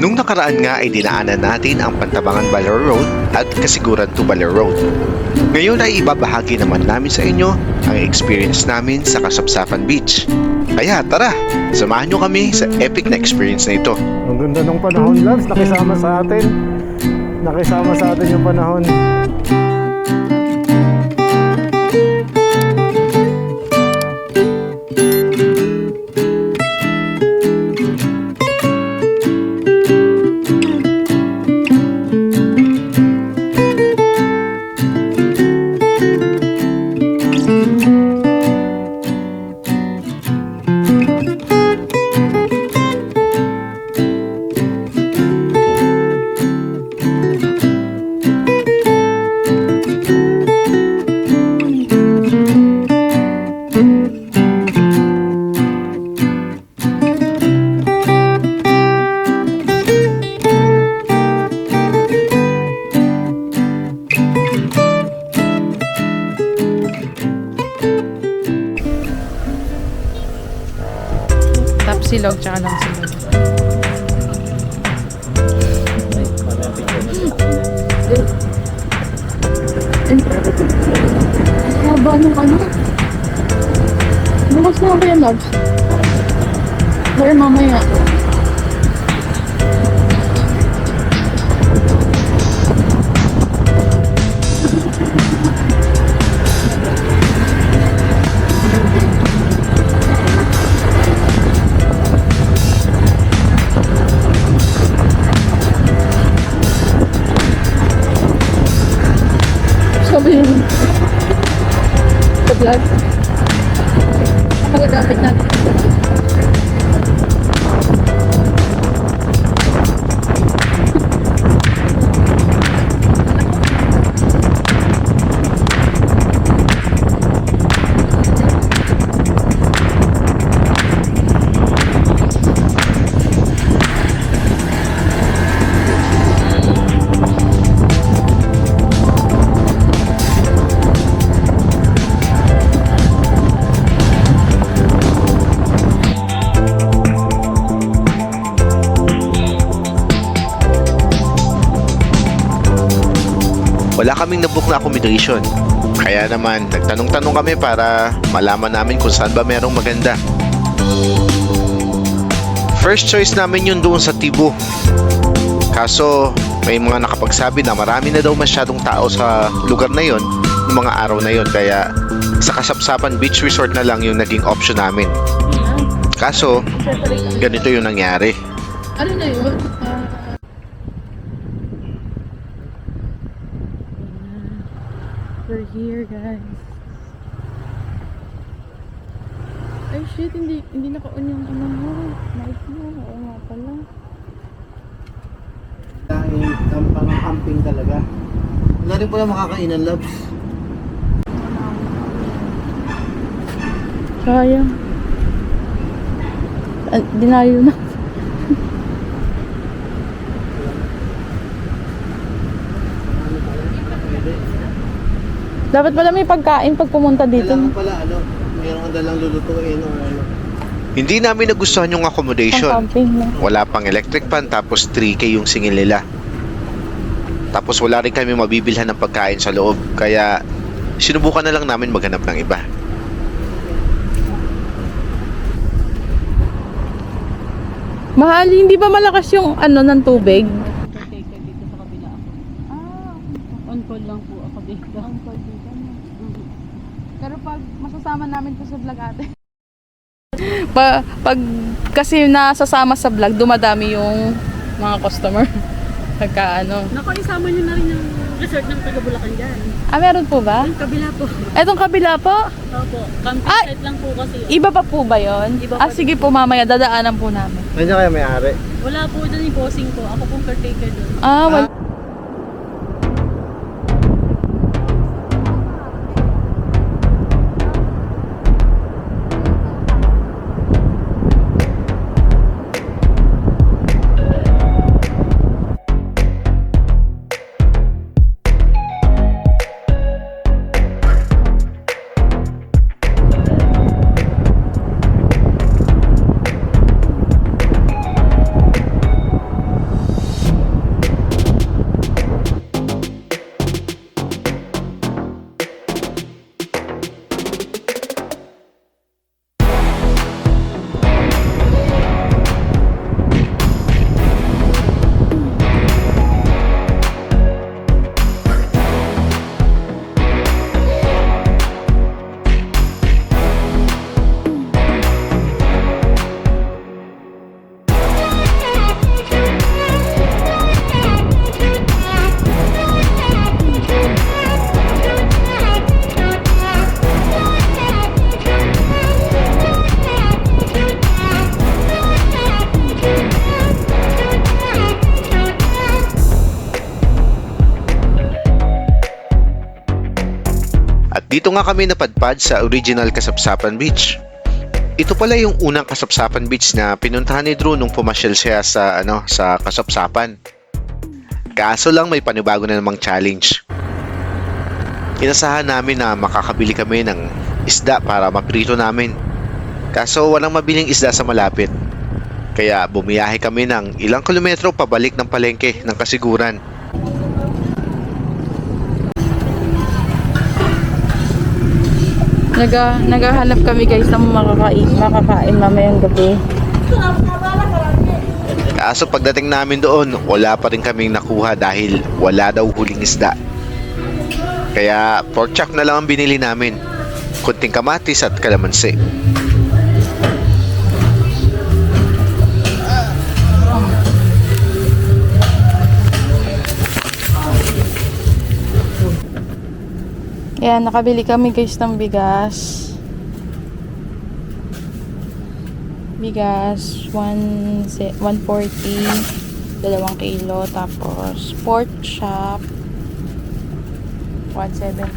Nung nakaraan nga ay dinaanan natin ang Pantabangan Baler Road at Kasiguran to Baler Road. Ngayon ay ibabahagi naman namin sa inyo ang experience namin sa Kasapsapan Beach. Kaya tara, samahan nyo kami sa epic na experience na ito. Ang ganda ng panahon, Labs. Nakisama sa atin. Nakisama sa atin yung panahon. Ano? Bukas na ako yung loves. Pero mamaya. Vlog. Pagagamit natin. Wala kaming nabook na accommodation. Kaya naman, nagtanong-tanong kami para malaman namin kung saan ba merong maganda. First choice namin yun doon sa Tibu. Kaso, may mga nakapagsabi na marami na daw masyadong tao sa lugar na yon ng mga araw na yon kaya sa Kasapsapan Beach Resort na lang yung naging option namin. Kaso, ganito yung nangyari. Ano na yun? We're here, guys. Ay, shit. Hindi, hindi naka-on yung ano mo. Mic mo. Oo nga pala. Dahil ang pang-camping talaga. Wala rin pala makakainan, Labs. Sayang. Ah, dinayo na. Dapat pala may pagkain pag pumunta dito. Kailangan pala, ano, mayroon ka dalang lulutuin or ano. Hindi namin nagustuhan yung accommodation. Wala pang electric pan tapos 3K yung singil nila. Tapos wala rin kami mabibilhan ng pagkain sa loob. Kaya sinubukan na lang namin maghanap ng iba. Mahal, hindi ba malakas yung ano ng tubig? On call lang po ako dito. On call dito. Pero masasama namin po sa vlog ate. Pa, pag kasi nasasama sa vlog, dumadami yung mga customer. Pagka ano. Naku, isama nyo na rin yung resort ng taga Bulacan dyan. Ah, meron po ba? Yung kabila po. Etong kabila po? Opo, camping Ay! site lang po kasi. Iba pa po ba yon? Iba Ah, pa sige po mamaya, dadaanan po namin. Ano kaya may-ari? Wala po dun yung bossing ko. Ako pong caretaker dun. Ah, wala. Dito nga kami napadpad sa original Kasapsapan Beach. Ito pala yung unang Kasapsapan Beach na pinuntahan ni Drew nung pumasyal siya sa ano sa Kasapsapan. Kaso lang may panibago na namang challenge. Inasahan namin na makakabili kami ng isda para maprito namin. Kaso walang mabiling isda sa malapit. Kaya bumiyahe kami ng ilang kilometro pabalik ng palengke ng kasiguran. Naga, naghahanap kami guys ng makakain, makakain mamayang gabi. Kaso pagdating namin doon, wala pa rin kaming nakuha dahil wala daw huling isda. Kaya pork chop na lang ang binili namin. Kunting kamatis at kalamansi. Ayan, nakabili kami guys ng bigas. Bigas, 1, 140, dalawang kilo. Tapos, pork chop, 170.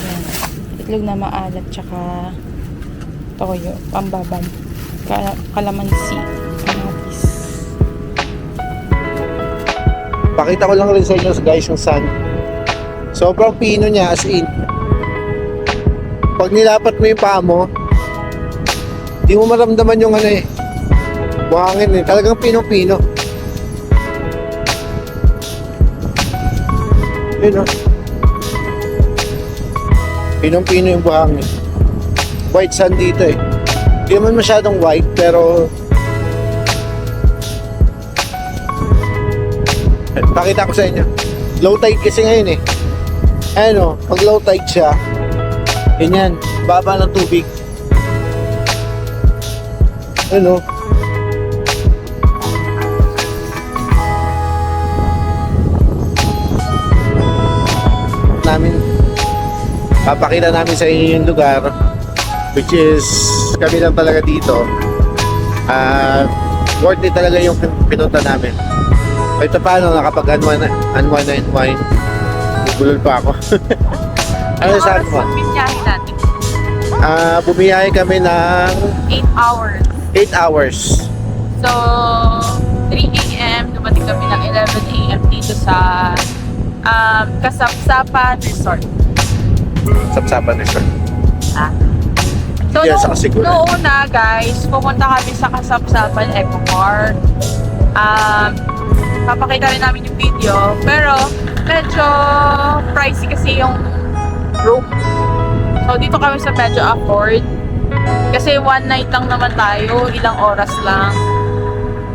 Ayan. Itlog na maalat, tsaka toyo, pambabad. Ka- kalamansi, kamatis. Pakita ko lang rin sa inyo guys yung sun. Sobrang pino niya as in. Pag nilapat mo yung paa mo, di mo maramdaman yung ano eh. Buhangin eh. Talagang pino-pino. Yun oh. Pinong-pino yung buhangin. White sun dito eh. Hindi naman masyadong white pero Pakita ko sa inyo. Low tide kasi ngayon eh. Ayan o, pag low tide siya, ganyan, baba ng tubig. Ayan o. namin papakita namin sa inyo yung lugar which is kami lang talaga dito at worth it talaga yung pinunta namin kahit pa paano nakapag-unwind unwind and unwind Bubulol pa ako ano sa mo? Binyahe natin. Ah, bumiyahe kami ng 8 hours. 8 hours So, 3 a.m. dumating kami ng 11 a.m. dito sa um, Kasapsapan Resort. Sapsapan Resort So, Yes, nung, noong una guys, pumunta kami sa Kasapsapan Eco Park. Um, papakita rin namin yung video. Pero, medyo pricey kasi yung room. So, dito kami sa medyo afford. Kasi one night lang naman tayo, ilang oras lang.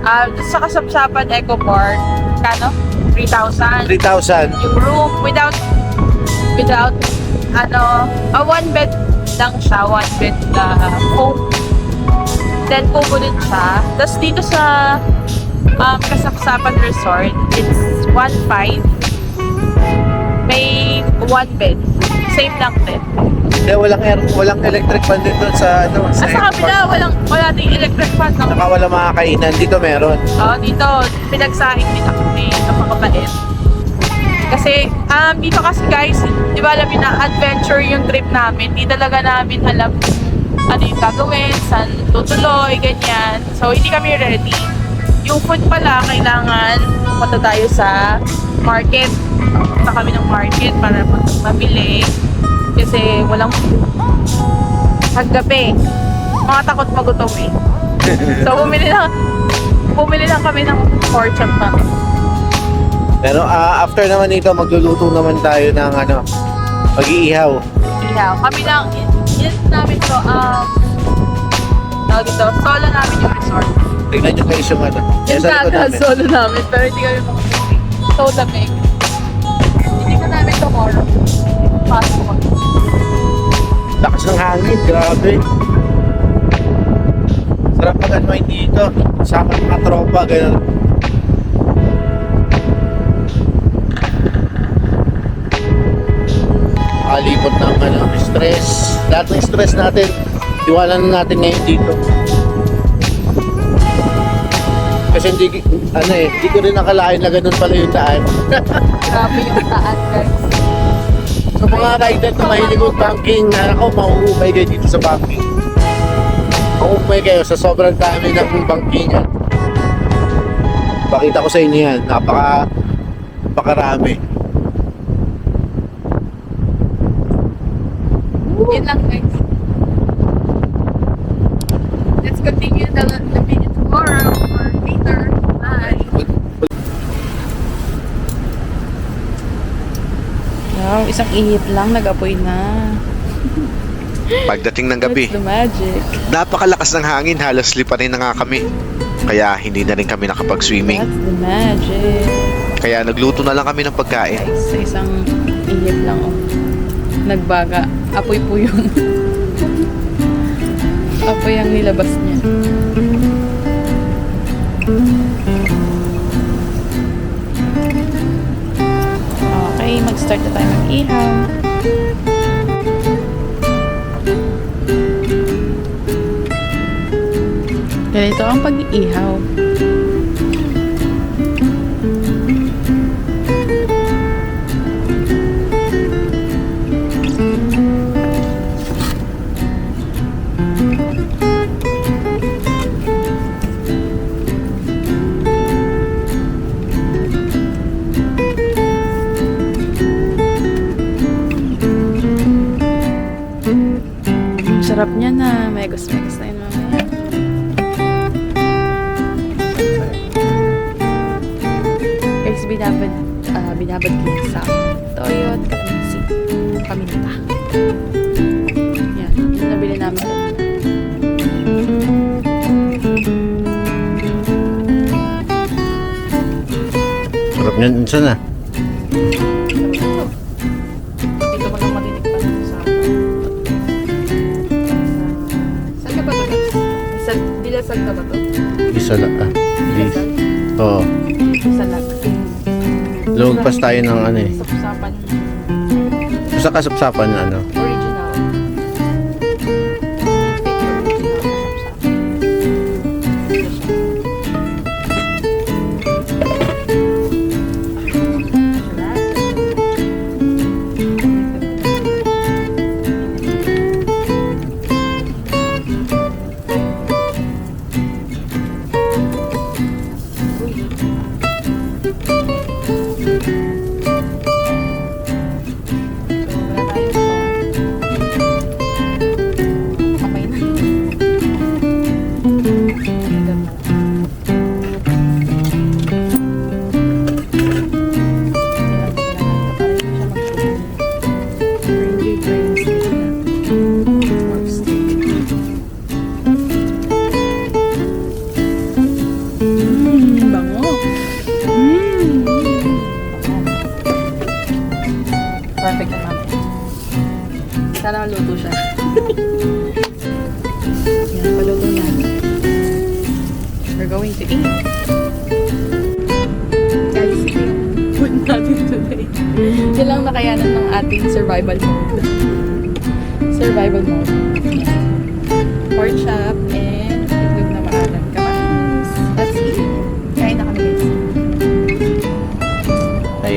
Ah, sa Kasapsapan Eco Park, kano? 3,000 3,000 yung room without without ano a one bed lang siya one bed na home then din siya tapos dito sa um, Kasapsapan Resort it's 1.5 may one bed same lang din Kaya walang air, walang electric fan din doon sa ano ah, sa kabila walang wala ding electric fan no? Saka wala mga kainan. Dito meron. Oh, dito, pinagsahing din ako ni napakabait. Kasi, um, dito kasi guys, di ba alam niyo na adventure yung trip namin. Di talaga namin alam ano yung gagawin, saan tutuloy, ganyan. So, hindi kami ready. Yung food pala, kailangan punta tayo sa market. Punta kami ng market para mabili. Kasi walang haggabi. Mga takot magutom eh. So, bumili lang, bumili lang kami ng pork chop namin. Pero ah, after naman nito, magluluto naman tayo ng ano, mag-iihaw. Ihaw. Kami lang, yun namin to, um, tawag ito, solo namin yung resort. Tignan nyo guys yung ano. Yung dagat, namin. solo namin, pero hindi kami makapagpili. So, lamig. Pasok ko. Lakas ng hangin, grabe. Sarap pag unwind dito. Sama ng mga tropa, ganun. Alipot ng ano, stress. Lahat ng stress natin, iwanan na natin ngayon dito. Kasi hindi, ano eh, hindi ko rin nakalain na ganun pala yung daan. Grabe yung taas, guys. Sa mga rider na mahilig mag-banking, ako, mauumay kayo dito sa banking. Mauumay kayo sa sobrang dami ng bankingan. Pakita ko sa inyo yan, napaka, napakarami. Yun lang guys. Let's continue the, the video tomorrow or later. Bye. Wow, isang ihip lang, nag-apoy na. Pagdating ng gabi, That's the magic. napakalakas ng hangin, halos liparin na nga kami. Kaya hindi na rin kami nakapag-swimming. That's the magic. Kaya nagluto na lang kami ng pagkain. Guys, sa isang ihip lang, oh. Nagbaga. Apoy po yun. Apoy ang nilabas niya. Okay, mag-start na tayo mag-ihaw. Ganito ang pag-iihaw. Niya na. Yun mamaya. Guys, binabad, ah binabad ko sa toyo at kalamansi. Paminta. Yan. Nabili namin kanina. Sarap niyan, minsan ah. Bilasan ka ba ito? Isa lang ah. Please. Oo. Sa lag. Lumagpas tayo ng ano eh. Sapsapan. Sa kasapsapan na ano.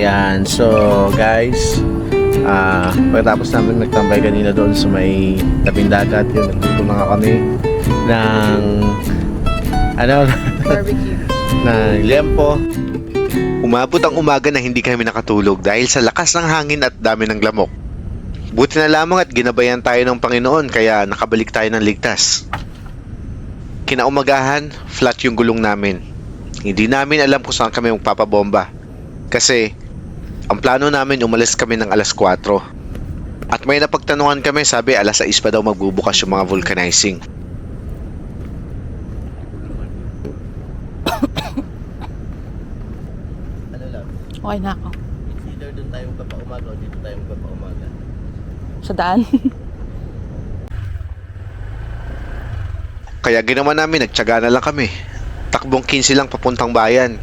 Ayan, so guys, ah pagkatapos namin nagtambay kanina doon sa may tabing dagat, yun, nagluto na nga kami ng ano, Barbecue. na lempo. Umabot ang umaga na hindi kami nakatulog dahil sa lakas ng hangin at dami ng lamok. Buti na lamang at ginabayan tayo ng Panginoon kaya nakabalik tayo ng ligtas. Kinaumagahan, flat yung gulong namin. Hindi namin alam kung saan kami magpapabomba. Kasi, plano namin umalis kami ng alas 4. At may napagtanungan kami, sabi alas 6 pa daw magbubukas yung mga vulcanizing. Ano lang, Okay na ako. either doon tayo magpapaumaga o dito tayo magpapaumaga. Sa daan. Kaya ginawa namin, nagtyaga na lang kami. Takbong 15 lang papuntang bayan.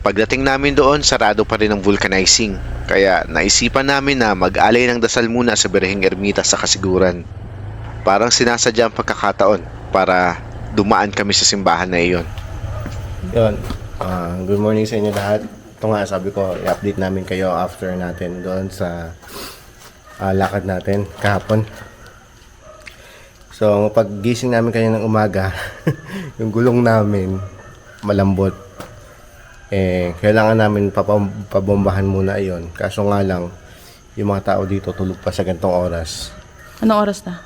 Pagdating namin doon, sarado pa rin ang vulcanizing. Kaya naisipan namin na mag-alay ng dasal muna sa Birheng Ermita sa kasiguran. Parang sinasadya ang pagkakataon para dumaan kami sa simbahan na iyon. Yun, ah, good morning sa inyo lahat. ito nga sabi ko, i-update namin kayo after natin doon sa ah, lakad natin kahapon. So, pag gising namin kayo ng umaga, yung gulong namin malambot. Eh, kailangan namin papam- pabombahan muna iyon. Kaso nga lang, yung mga tao dito tulog pa sa gantong oras. Anong oras na?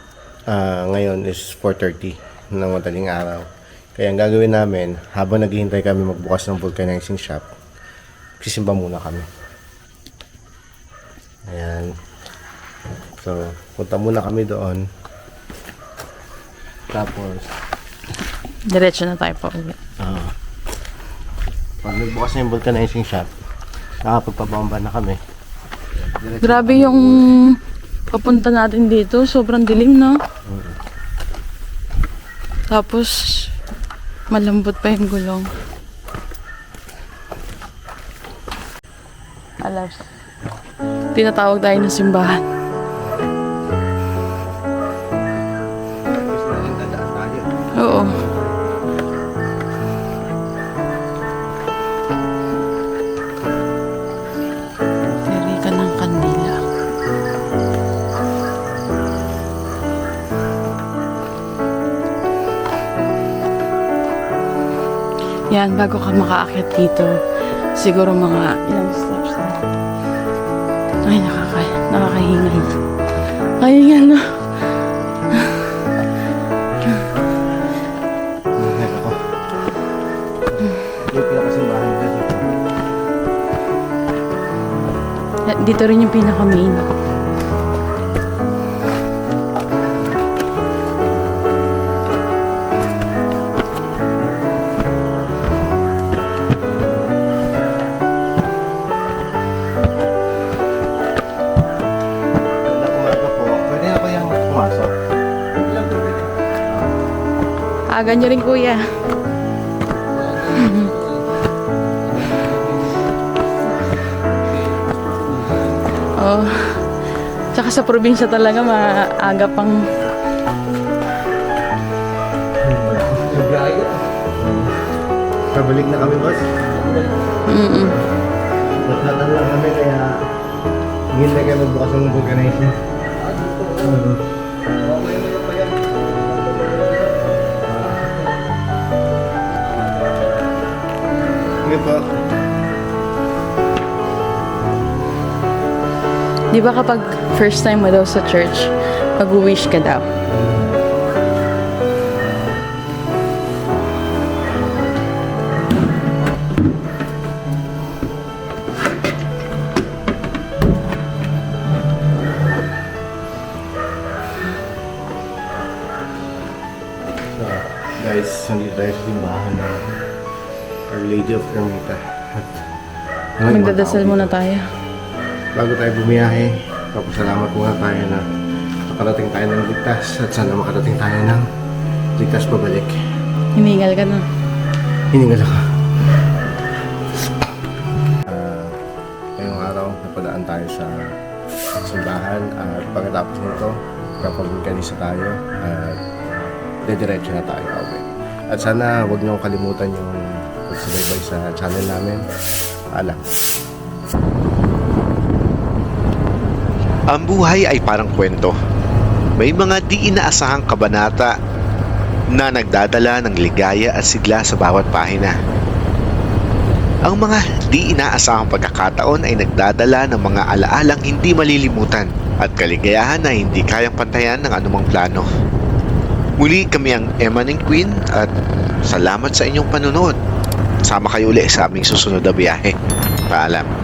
Ah, ngayon is 4.30 ng madaling araw. Kaya ang gagawin namin, habang naghihintay kami magbukas ng vulcanizing shop, sisimba muna kami. Ayan. So, punta muna kami doon. Tapos, Diretso na tayo pa uwi. ah, pag nagbukas na yung vulcanizing shop, nakapagpabomba na kami. Grabe yung papunta natin dito. Sobrang dilim, no? Tapos, malambot pa yung gulong. Alas. Tinatawag tayo ng simbahan. Yan, bago ka makaakyat dito, siguro mga ilang steps na. Ay, nakaka nakakahingal. Kahingal na. Ingat ako. Yung pinakasimbahan dito. Dito rin yung pinaka-main. Aga nyo rin, kuya. oh. Tsaka sa probinsya talaga, maaga pang... Pabalik na kami, boss. Mm-mm. Natlatan lang kami kaya hindi kayo magbukas ng vulcanizing. Uh, Sige po. Di ba kapag first time mo daw sa church, mag-wish ka daw? Guys, nandito tayo sa simbahan ng Our Lady of Ermita. At ngayon, Magdadasal muna tayo. Bago tayo bumiyahe, papasalamat muna tayo na makarating tayo ng ligtas at sana makarating tayo ng ligtas pabalik. Hiningal ka na. Hiningal ako. Ah, ngayong araw, napadaan tayo sa simbahan at pagkatapos nito, kapag-organisa tayo at dediretso na tayo pauwi. At sana huwag niyong kalimutan yung pagsubaybay sa channel namin. Alam. Ang buhay ay parang kwento. May mga di inaasahang kabanata na nagdadala ng ligaya at sigla sa bawat pahina. Ang mga di inaasahang pagkakataon ay nagdadala ng mga alaalang hindi malilimutan at kaligayahan na hindi kayang pantayan ng anumang plano. Muli kami ang Emma and Queen at salamat sa inyong panunood. Sama kayo uli sa aming susunod na biyahe. Paalam.